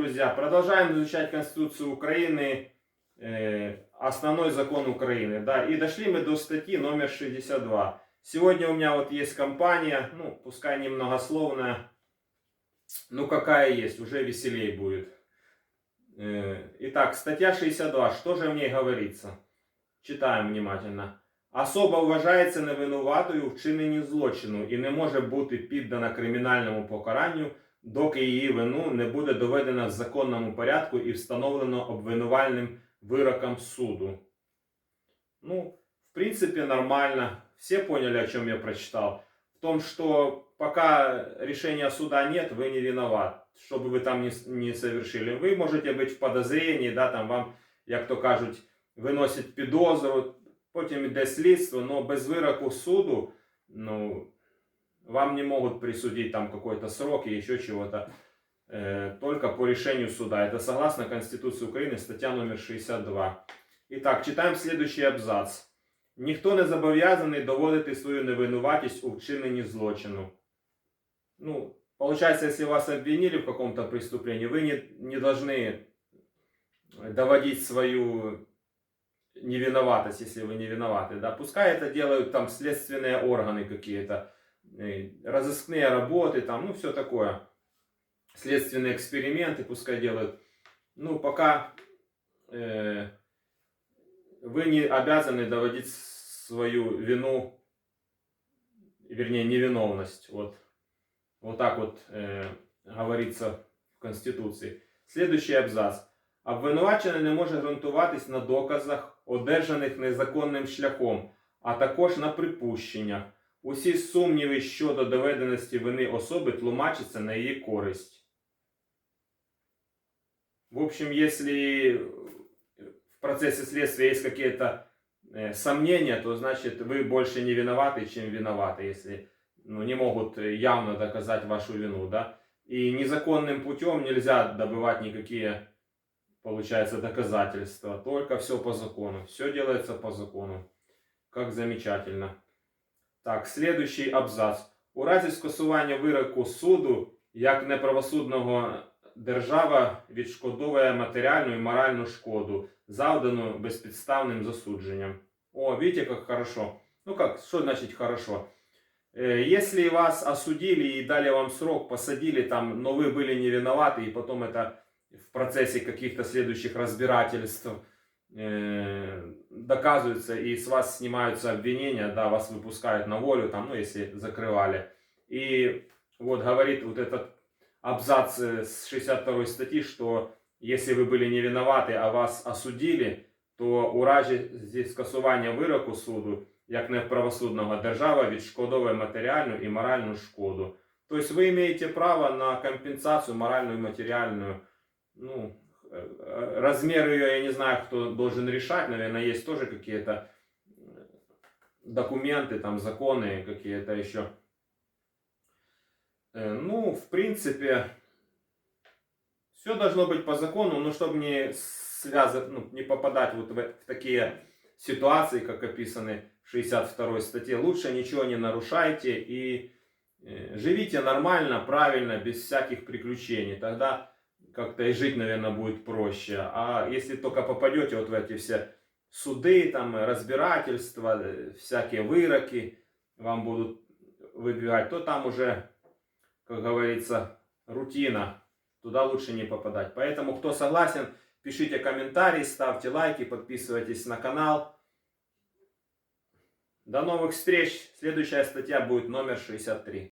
друзья! Продолжаем изучать Конституцию Украины, э, основной закон Украины. Да, и дошли мы до статьи номер 62. Сегодня у меня вот есть компания, ну, пускай немногословная, ну, какая есть, уже веселее будет. Э, итак, статья 62. Что же в ней говорится? Читаем внимательно. Особа вважається невинуватою в вчиненні злочину і не може бути піддана кримінальному покаранню, доки її вину не буде доведена в законному порядку і встановлено обвинувальним вироком суду. Ну, в принципе, нормально. Все поняли, о чем я прочитал. В том, что пока решения суда нет, вы не виноват. Что бы вы там не, не совершили. Вы можете быть в подозрении, да, там вам, як то кажуть, виносять підозру, потім іде слідство, но без вироку суду, ну, вам не могут присудить там какой-то срок и еще чего-то. э, только по решению суда. Это согласно Конституции Украины, статья номер 62. Итак, читаем следующий абзац. Ніхто не зобов'язаний доводити свою невинуватість у вчиненні злочину. Ну, получается, если вас обвинили в каком-то преступлении, вы не, не должны доводить свою невиноватость, если вы не виноваты. Да? Пускай это делают там следственные органы какие-то, э, разыскные работы, там, ну, все такое. Следственные эксперименты пускай делают. Ну, пока э, вы не обязаны доводить свою вину, вернее, невиновность. Вот, вот так вот э, говорится в Конституции. Следующий абзац. Обвинувачений не може ґрунтуватись на доказах, одержаних незаконним шляхом, а також на припущеннях. Усі сумніви щодо доведеності вини особи тлумачаться на її користь. В общем, если в процессе следствия есть какие-то э, сомнения, то значит вы больше не виноваты, чем виноваты, если ну, не могут э, явно доказать вашу вину, да. И незаконным путем нельзя добывать никакие, получается, доказательства, только все по закону, все делается по закону. Как замечательно. Так, следующий абзац. У разі скасування вироку суду як неправосудного держава відшкодовує матеріальну і моральну шкоду, завдану безпідставним засудженням. О, видите, как хорошо. Ну как, что значит хорошо? Э, Если вас осудили и дали вам срок, посадили там, но вы были не виноваты, и потом это в процессе каких-то следующих разбирательств э, доказывается, и с вас снимаются обвинения, да, вас выпускают на волю, там, ну, если закрывали. И вот говорит вот этот абзац э, с 62 статьи, что если вы были не виноваты, а вас осудили, то у разі зі скасування вироку суду, як неправосудного держава відшкодовує матеріальну і моральну шкоду. Тобто ви маєте право на компенсацию моральную и материальную. Ну, э, размер ее я не знаю, кто должен решать. Наверное, есть тоже какие-то э, документы, там законы какие-то еще. Э, Ну, в принципе, все должно быть по закону, но чтобы не связать, ну, не попадать вот в, в такие ситуации, как описаны в 62 статье, лучше ничего не нарушайте и э, живите нормально, правильно, без всяких приключений. Тогда как-то и жить, наверное, будет проще. А если только попадете вот в эти все суды, там, разбирательства, э, всякие выроки вам будут выбивать, то там уже, как говорится, рутина. Туда лучше не попадать. Поэтому, кто согласен, пишите комментарии, ставьте лайки, подписывайтесь на канал. До новых встреч. Следующая статья будет номер 63.